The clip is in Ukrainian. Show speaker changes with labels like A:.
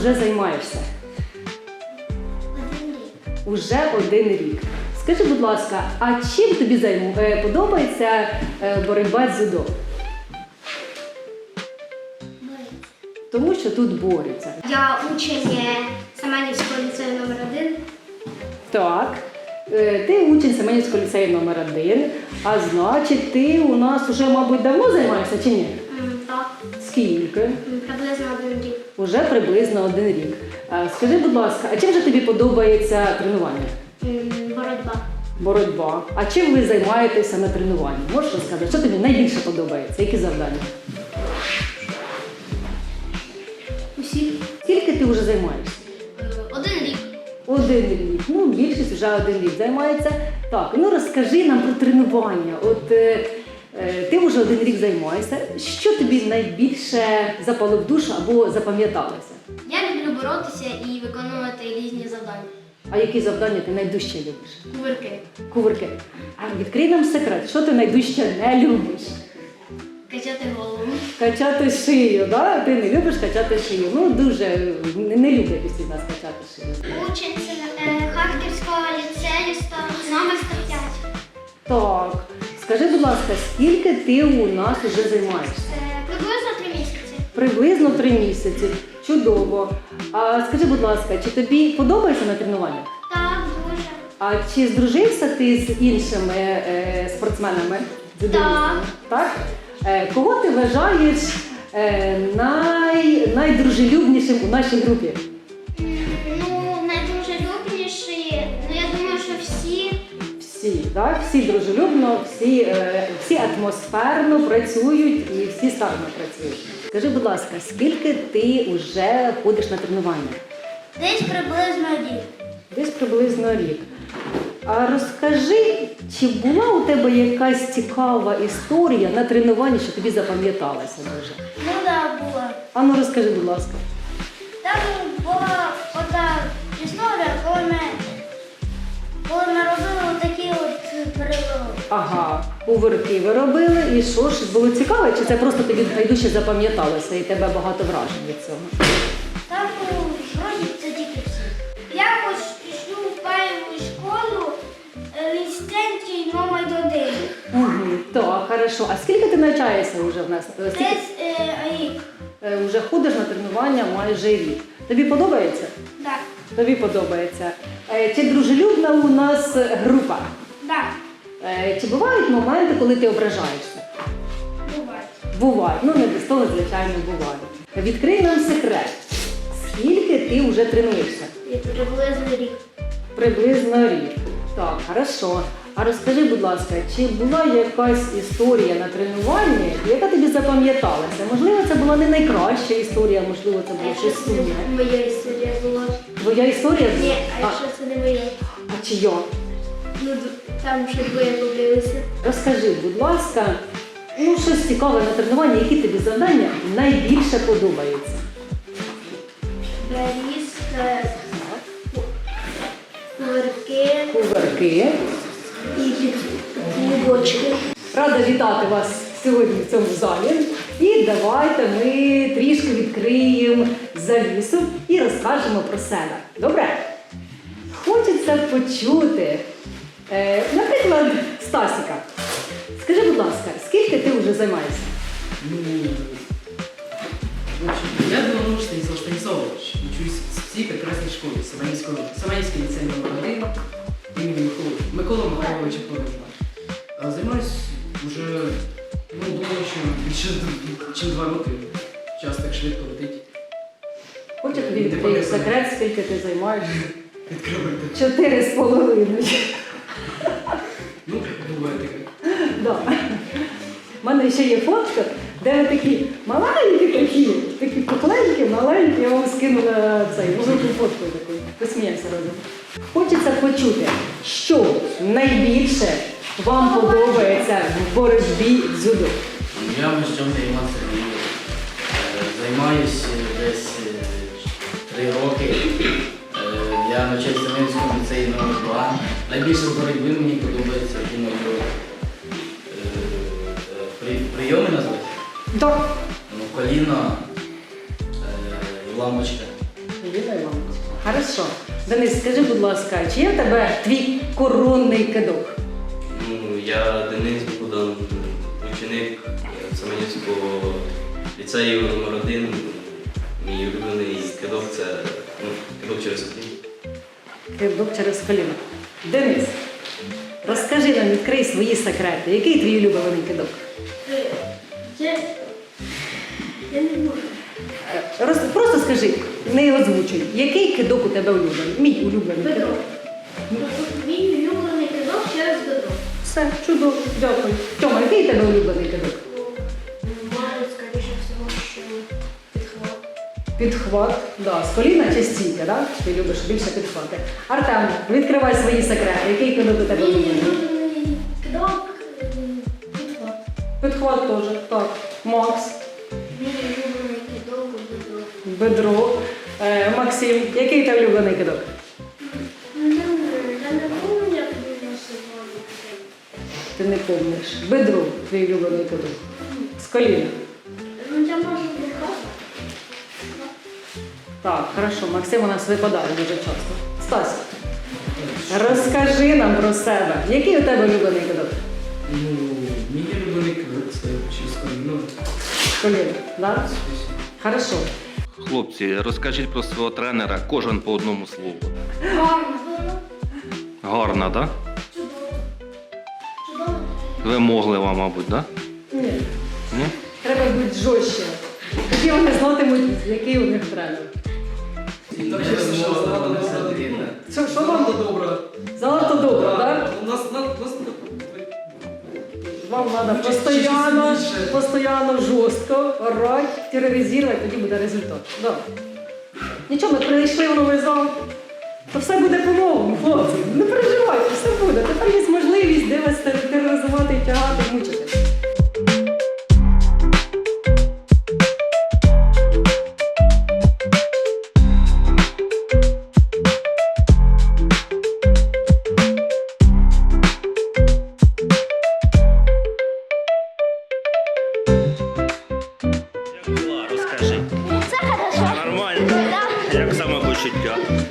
A: вже займаєшся? Один рік. Уже один рік. Скажи, будь ласка, а чим тобі займ... Е, подобається е, боротьба з дзюдо? Борить. Тому що тут борються.
B: Я учень е, Семенівського ліцею номер 1
A: Так. Ти учень Семенівського ліцею номер 1 а значить, ти у нас вже, мабуть, давно займаєшся чи ні? Скільки?
B: приблизно один рік.
A: Уже приблизно один рік. Скажи, будь ласка, а чим же тобі подобається тренування?
B: Боротьба.
A: Боротьба. А чим ви займаєтеся на тренуванні? Можеш розказати, що тобі найбільше подобається? Які завдання?
B: Усі.
A: Скільки ти вже займаєшся?
B: Е, Один рік.
A: Один рік. Ну, більшість вже один рік займається. Так, ну розкажи нам про тренування. От е, ти вже один рік займаєшся. Що тобі найбільше запало в душу або запам'яталося?
B: Я люблю боротися і виконувати різні завдання.
A: А які завдання ти найдужче любиш?
B: Кувирки.
A: Кувирки. А відкрий нам секрет, що ти найдужче не любиш?
B: Качати голову.
A: Качати шию, да? Ти не любиш качати шию. Ну дуже не, не люблять усі нас качати шию.
B: Учень е, Харківського ліцею номер 105.
A: Так, скажи, будь ласка, скільки ти у нас вже займаєшся?
B: Е, Приблизно три місяці.
A: Приблизно три місяці. Чудово. А скажи, будь ласка, чи тобі подобається на тренуваннях?
B: Так, дуже.
A: А чи здружився ти з іншими е, спортсменами? дзюдоїстами? Так? Е, кого ти вважаєш е, най, найдружелюбнішим у нашій групі? Так? Всі дружелюбно, всі, е, всі атмосферно працюють і всі старно працюють. Скажи, будь ласка, скільки ти вже ходиш на тренування?
B: Десь приблизно рік.
A: Десь приблизно рік. А розкажи, чи була у тебе якась цікава історія на тренуванні, що тобі запам'яталася дуже?
B: Ну да, була.
A: А ну розкажи, будь ласка.
B: Там була ота історія, коли ми, коли ми робили.
A: Ага, кувирки ви робили, і що ж було цікаво, чи це просто тобі найдужче запам'яталося і тебе багато вражень від цього?
B: Там вроді це тільки всі. Я ось пішов в першу школу е, Лістенький номер один.
A: Угу, так, хорошо. А скільки ти навчаєшся вже в нас? Е, Скільки
B: Десь е, рік.
A: е, вже ходиш на тренування майже рік. Тобі подобається?
B: Так,
A: Тобі подобається. Е, Чи дружелюбна у нас група?
B: так,
A: Чи бувають моменти, коли ти ображаєшся?
B: буває.
A: Бувають. Ну не без того, звичайно, буває. Відкрий нам секрет. Скільки ти вже тренуєшся?
B: Приблизно рік.
A: Приблизно рік. Так, хорошо. А розкажи, будь ласка, чи була якась історія на тренуванні, яка тобі запам'яталася? Можливо, це була не найкраща історія, можливо, це було щось сумне.
B: моя історія була.
A: Твоя історія?
B: Ні, а
A: а,
B: якщо це не моя?
A: а чия?
B: Ну, там ще двоє побилися.
A: Розкажи, будь ласка, ну щось цікаве на тренуванні, які тобі завдання найбільше подобаються?
B: Беріз, е, кувирки і клубочки.
A: Рада вітати вас сьогодні в цьому залі. І давайте ми трішки відкриємо завісу і розкажемо про себе. Добре? Хочеться почути, наприклад, Стасіка. Скажи, будь ласка, скільки ти вже займаєшся?
C: Ну, я Белонур Станислав Станиславович. Учусь в цій прекрасній школі Саманівський ліцей номер 1 імені Миколи, Микола Михайловича Подобна. Займаюсь вже, ну, думаю, що більше ніж два роки. Час так швидко летить.
A: Хочу тобі
C: Не
A: відкрити секрет, скільки ти займаєшся?
C: Відкривайте.
A: Чотири з половиною.
C: Ну, буває таке.
A: Да. У мене ще є фотка, де ви такі маленькі такі, такі пухленькі, маленькі, я вам скинула цей велику фотку таку. Посміємося разом. Хочеться почути, що найбільше вам подобається в боротьбі з дзюдо.
D: Я Сергійович. Е, Займаюсь е, десь е, три роки. Я навчаюся в Семенському ліцеї номер 2. Найбільше в боротьбі мені подобається, думаю, е, е, при- прийоми назвати.
A: Так.
D: Ну, коліно е, і лампочка.
A: Вітаю вам. Хорошо. Денис, скажи, будь ласка, чи є в тебе твій коронний кидок?
E: Ну, я Денис Богдан, ученик Семенівського ліцею номер 1 Мій улюблений кидок це ну, кидок через один.
A: Кидок через коліно. Денис, розкажи нам, відкрий свої секрети. Який твій улюблений кидок?
B: Це я не можу.
A: Е, Роз, просто скажи, не озвучуй, який кидок у тебе улюблений? Мій улюблений
B: Бедро.
A: кидок.
B: Мій улюблений кидок через бедро.
A: Все, чудово, дякую. Тьома, який у тебе улюблений кидок?
B: Підхват,
A: да, з коліна чи стійка, да? Ти любиш більше підхвати? Артем, відкривай свої секрети. Який кидок у тебе улюблений?
B: улюблений кидок м, підхват.
A: Підхват теж, так. Макс,
B: кидок бедро.
A: бедро. Е, Максим, який тебе улюблений кидок?
B: Я не помню, як він називається.
A: Ти не помниш. Бедро, твій улюблений кидок. З коліна. Так, хорошо, Максим у нас випадає дуже часто. Стась, розкажи нам про себе. Який у тебе улюблений кидок?
C: Ну, мій улюблений кидок це коліно.
A: З коліна, да? Хорошо.
F: Хлопці, розкажіть про свого тренера, кожен по одному слову.
B: Гарно.
F: Гарна, так?
B: Чудово. Чудово.
F: Да? Вимоглива, мабуть, так? Да?
A: Ні.
F: Ні?
A: Треба бути жорстче. Тоді вони знатимуть, який у них тренер.
C: Що добра.
A: Що, вам
C: Золота добра.
A: Занадто добре, так?
C: У нас, на- нас
A: Вам треба
C: Ну, чи-
A: постійно,
C: чи
A: постійно жорстко орати, тероризувати, тоді буде результат. Да. Нічого, ми прийшли в новий зал. То все буде по-новому, хлопці. Не переживайте, все буде. Тепер є можливість де вас тероризувати,
B: Ну, це